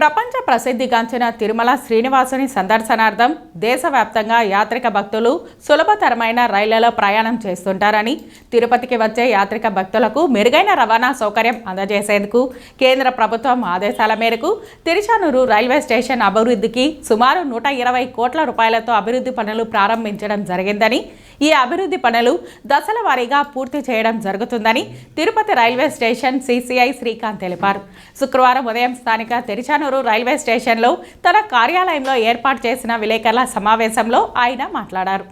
ప్రపంచ ప్రసిద్ధిగాంచిన తిరుమల శ్రీనివాసుని సందర్శనార్థం దేశవ్యాప్తంగా యాత్రిక భక్తులు సులభతరమైన రైళ్ళలో ప్రయాణం చేస్తుంటారని తిరుపతికి వచ్చే యాత్రిక భక్తులకు మెరుగైన రవాణా సౌకర్యం అందజేసేందుకు కేంద్ర ప్రభుత్వం ఆదేశాల మేరకు తిరుచానూరు రైల్వే స్టేషన్ అభివృద్ధికి సుమారు నూట ఇరవై కోట్ల రూపాయలతో అభివృద్ధి పనులు ప్రారంభించడం జరిగిందని ఈ అభివృద్ధి పనులు దశల వారీగా పూర్తి చేయడం జరుగుతుందని Tirupati railway station CCI Srikanth తెలిపారు. శుక్రవారం ఉదయం స్థానిక తెరిచానూరు రైల్వే స్టేషన్లో తన కార్యాలయంలో ఏర్పాటు చేసిన విలేకరుల సమావేశంలో ఆయన మాట్లాడారు.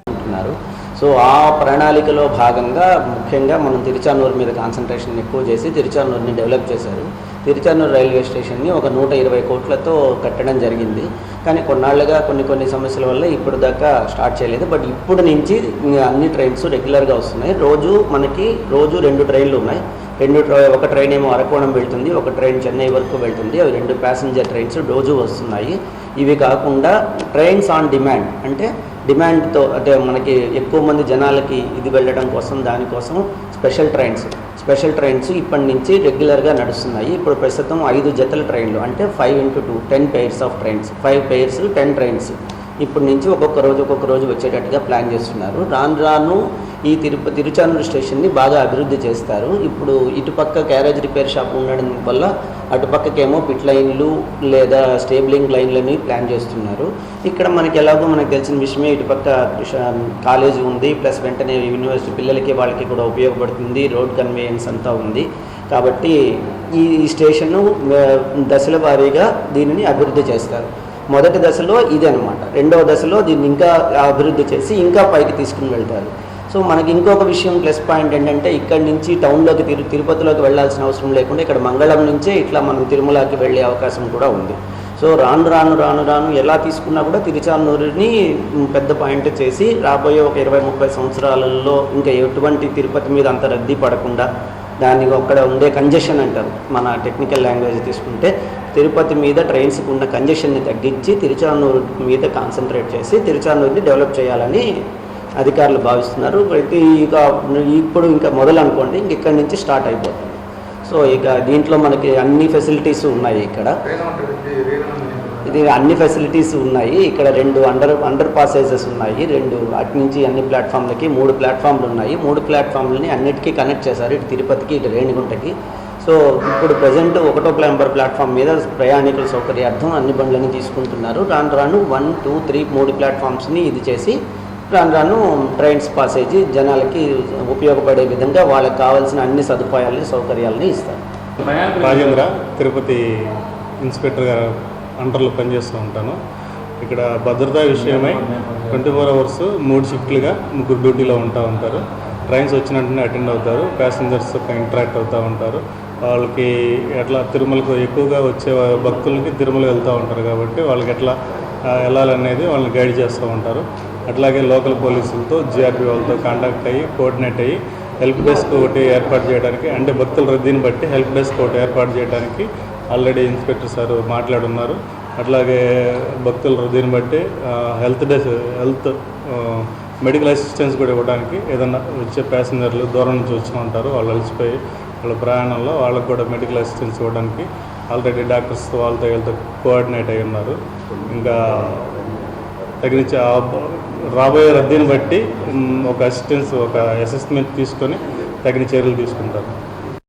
సో ఆ ప్రణాళికలో భాగంగా ముఖ్యంగా మనం తిరుచానూరు మీద కాన్సన్ట్రేషన్ ఎక్కువ చేసి తిరుచానూరుని డెవలప్ చేశారు. తిరుచానూరు రైల్వే స్టేషన్ని ఒక నూట ఇరవై కోట్లతో కట్టడం జరిగింది. కానీ కొన్నాళ్ళుగా కొన్ని కొన్ని సమస్యల వల్ల ఇప్పుడు దాకా స్టార్ట్ చేయలేదు. బట్ ఇప్పుడు నుంచి అన్ని ట్రైన్స్ రెగ్యులర్గా వస్తున్నాయి. రోజు మనకి రోజు రెండు ట్రైన్లు ఉన్నాయి. రెండు ట్రై- ఒక ట్రైన్ ఏమో అరకోణం వెళ్తుంది ఒక ట్రైన్ చెన్నై వరకు వెళ్తుంది. అవి రెండు ప్యాసింజర్ ట్రైన్స్ రోజు వస్తున్నాయి. ఇవి కాకుండా ట్రైన్స్ ఆన్ డిమాండ్ అంటే డిమాండ్తో అంటే మనకి ఎక్కువ మంది జనాలకి ఇది వెళ్ళడం కోసం దానికోసం స్పెషల్ ట్రైన్స్ స్పెషల్ ట్రైన్స్ ఇప్పటి నుంచి రెగ్యులర్గా నడుస్తున్నాయి. ఇప్పుడు ప్రస్తుతం ఐదు జతల ట్రైన్లు అంటే five into two ten pairs of trains five pairs ten trains. ఇప్పటి నుంచి ఒక్కొక్క రోజు ఒక్కొక్క రోజు వచ్చేటట్టుగా ప్లాన్ చేస్తున్నారు. రాను రాను ఈ తిరుపతి తిరుచానూరు స్టేషన్ని బాగా అభివృద్ధి చేస్తారు. ఇప్పుడు ఇటుపక్క క్యారేజ్ రిపేర్ షాప్ ఉండడం వల్ల అటుపక్కకేమో పిట్ లైన్లు లేదా స్టేబులింగ్ లైన్లని ప్లాన్ చేస్తున్నారు. ఇక్కడ మనకి ఎలాగో మనకు తెలిసిన విషయమే ఇటుపక్క కాలేజీ ఉంది. ప్లస్ వెంటనే యూనివర్సిటీ పిల్లలకి వాళ్ళకి కూడా ఉపయోగపడుతుంది. రోడ్ కన్వేయన్స్ అంతా ఉంది. కాబట్టి ఈ స్టేషన్ను దశల వారీగా దీనిని అభివృద్ధి చేస్తారు. మొదటి దశలో ఇది అనమాట రెండవ దశలో దీన్ని ఇంకా అభివృద్ధి చేసి ఇంకా పైకి తీసుకుని వెళ్తారు. సో మనకి ఇంకొక విషయం ప్లస్ పాయింట్ ఏంటంటే ఇక్కడ నుంచి టౌన్లోకి తిరు తిరుపతిలోకి వెళ్ళాల్సిన అవసరం లేకుండా ఇక్కడ మంగళం నుంచే ఇట్లా మనం తిరుమలకి వెళ్ళే అవకాశం కూడా ఉంది. సో రాను రాను రాను రాను ఎలా తీసుకున్నా కూడా తిరుచానూరుని పెద్ద పాయింట్ చేసి రాబోయే ఒక ఇరవై ముప్పై సంవత్సరాలలో ఇంకా ఎటువంటి తిరుపతి మీద అంత రద్దీ పడకుండా దానికి అక్కడ ఉండే కంజెషన్ అంటారు. మన టెక్నికల్ లాంగ్వేజ్ తీసుకుంటే తిరుపతి మీద ట్రైన్స్కి ఉన్న కంజెషన్ని తగ్గించి తిరుచానూరు మీద కాన్సన్ట్రేట్ చేసి తిరుచానూరుని డెవలప్ చేయాలని అధికారులు భావిస్తున్నారు. అయితే ఇక ఇప్పుడు ఇంకా మొదలు అనుకోండి ఇంక ఇక్కడి నుంచి స్టార్ట్ అయిపోతుంది. సో ఇక దీంట్లో మనకి అన్ని ఫెసిలిటీస్ ఉన్నాయి ఇక్కడ. ఇది అన్ని ఫెసిలిటీస్ ఉన్నాయి. ఇక్కడ రెండు అండర్ అండర్ పాసేజెస్ ఉన్నాయి. రెండు అటు నుంచి అన్ని ప్లాట్ఫామ్లకి మూడు ప్లాట్ఫామ్లు ఉన్నాయి. మూడు ప్లాట్ఫామ్లని అన్నిటికీ కనెక్ట్ చేశారు. ఇటు తిరుపతికి ఇటు రేణిగుంటకి. సో ఇప్పుడు ప్రజెంట్ ఒకటో నెంబర్ ప్లాట్ఫామ్ మీద ప్రయాణికుల సౌకర్యార్థం అన్ని బండ్లని తీసుకుంటున్నారు. రాను రాను వన్ టూ త్రీ మూడు ప్లాట్ఫామ్స్ని ఇది చేసి రాను రాను ట్రైన్స్ పాసేజీ జనాలకి ఉపయోగపడే విధంగా వాళ్ళకి కావాల్సిన అన్ని సదుపాయాలని సౌకర్యాలని ఇస్తారు. రాజేంద్ర తిరుపతి ఇన్స్పెక్టర్ గారు అండర్లో పనిచేస్తూ ఉంటాను. ఇక్కడ భద్రతా విషయమై ట్వంటీ ఫోర్ అవర్స్ మూడు షిఫ్ట్లుగా ముగ్గురు డ్యూటీలో ఉంటా ఉంటారు. ట్రైన్స్ వచ్చిన వెంటనే అటెండ్ అవుతారు. ప్యాసింజర్స్ ఇంటరాక్ట్ అవుతూ ఉంటారు. వాళ్ళకి ఎట్లా తిరుమలకు ఎక్కువగా వచ్చే భక్తులకి తిరుమల వెళ్తూ ఉంటారు కాబట్టి వాళ్ళకి ఎట్లా వెళ్ళాలనేది వాళ్ళని గైడ్ చేస్తూ ఉంటారు. అట్లాగే లోకల్ పోలీసులతో జిఆర్పి వాళ్ళతో కాంటాక్ట్ అయ్యి కోఆర్డినేట్ అయ్యి హెల్ప్ డెస్క్ ఒకటి ఏర్పాటు చేయడానికి అంటే భక్తుల రద్దీని బట్టి హెల్ప్ డెస్క్ ఒకటి ఏర్పాటు చేయడానికి ఆల్రెడీ ఇన్స్పెక్టర్ సార్ మాట్లాడున్నారు. అట్లాగే భక్తుల రద్దీని బట్టి health desk health medical assistance కూడా ఇవ్వడానికి ఏదన్నా వచ్చే ప్యాసింజర్లు దూరం నుంచి వచ్చి ఉంటారు. వాళ్ళు అలసిపోయి వాళ్ళ ప్రయాణంలో వాళ్ళకు కూడా మెడికల్ అసిస్టెన్స్ ఇవ్వడానికి ఆల్రెడీ డాక్టర్స్ వాళ్ళతో వీళ్ళతో కోఆర్డినేట్ అయి ఉన్నారు. ఇంకా తగిన రాబోయే రద్దీని బట్టి ఒక అసిస్టెన్స్ ఒక అసెస్మెంట్ తీసుకొని తగిన చర్యలు తీసుకుంటారు.